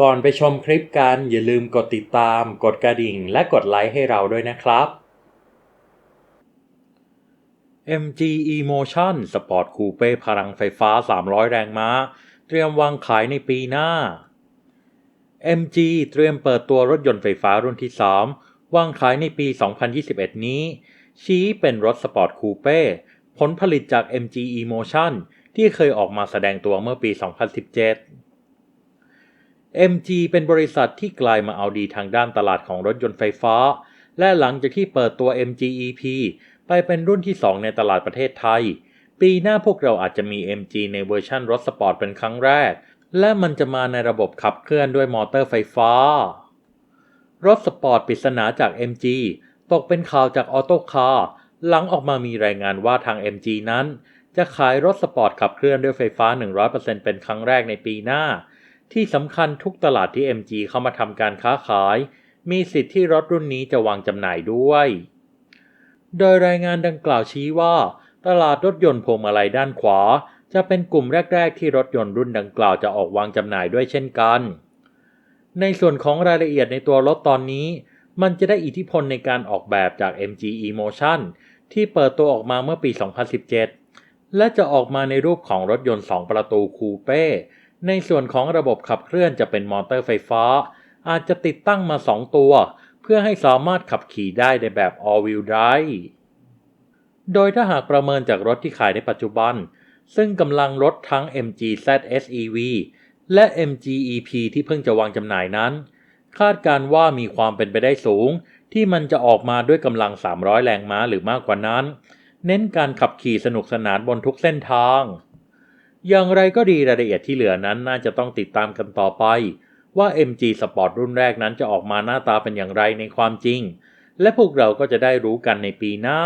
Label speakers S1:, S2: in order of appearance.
S1: ก่อนไปชมคลิปกันอย่าลืมกดติดตาม กดกระดิ่ง และกดไลค์ให้เราด้วยนะครับ MG Emotion Sport Coupe พลังไฟฟ้า 300 แรงม้า เตรียมวางขายในปีหน้า MG เตรียมเปิดตัวรถยนต์ไฟฟ้ารุ่นที่ 3 วางขายในปี 2021 นี้ ชี้เป็นรถสปอร์ตคูเป้ผลผลิตจาก MG Emotion ที่เคยออกมาแสดงตัวเมื่อปี 2017 MG เป็นบริษัทที่กลายมาเอาดีทางด้านตลาดของรถยนต์ไฟฟ้า และหลังจากที่เปิดตัว MG EP ไปเป็นรุ่นที่ 2 ในตลาดประเทศไทย ปีหน้าพวกเราอาจจะมี MG ในเวอร์ชันรถสปอร์ตเป็นครั้งแรก และมันจะมาในระบบขับเคลื่อนด้วยมอเตอร์ไฟฟ้า รถสปอร์ตปริศนาจาก MG ตกเป็นข่าวจากออโต้คาร์หลังออกมามีรายงานว่าทาง MG นั้น จะขายรถสปอร์ตขับเคลื่อนด้วยไฟฟ้า 100%เป็นครั้งแรกในปีหน้า ที่สำคัญทุกตลาดที่ MG เข้ามาทำการค้าขาย มีสิทธิ์ที่รถรุ่นนี้จะวางจำหน่ายด้วย โดยรายงานดังกล่าวชี้ว่า ตลาดรถยนต์พวงมาลัยด้านขวา จะเป็นกลุ่มแรก ๆ ที่รถยนต์รุ่นดังกล่าวจะออกวางจำหน่ายด้วยเช่นกัน ในส่วนของรายละเอียดในตัวรถตอนนี้ มันจะได้อิทธิพลในการออกแบบจาก MG Emotion ที่เปิดตัวออกมาเมื่อปี 2017 และจะออกมาในรูปของรถยนต์ 2 ประตูคูเป้ ในส่วนของระบบขับเคลื่อนจะเป็นมอเตอร์ไฟฟ้า อาจจะติดตั้งมา 2 ตัว เพื่อให้สามารถขับขี่ได้ในแบบ all wheel drive โดยถ้าหากประเมินจากรถที่ขายในปัจจุบัน ซึ่งกำลังรถทั้ง MG ZS EV และ MG EP ที่เพิ่งจะวางจำหน่ายนั้น คาดการว่ามีความเป็นไปได้สูง ที่มันจะออกมาด้วยกำลัง 300 แรงม้าหรือมากกว่านั้น เน้นการขับขี่สนุกสนานบนทุกเส้นทาง อย่างไรก็ดีรายละเอียดที่เหลือนั้นน่าจะต้องติดตามกันต่อไป ว่า MG Sport รุ่นแรกนั้นจะออกมาหน้าตาเป็นอย่างไรในความจริง และพวกเราก็จะได้รู้กันในปีหน้า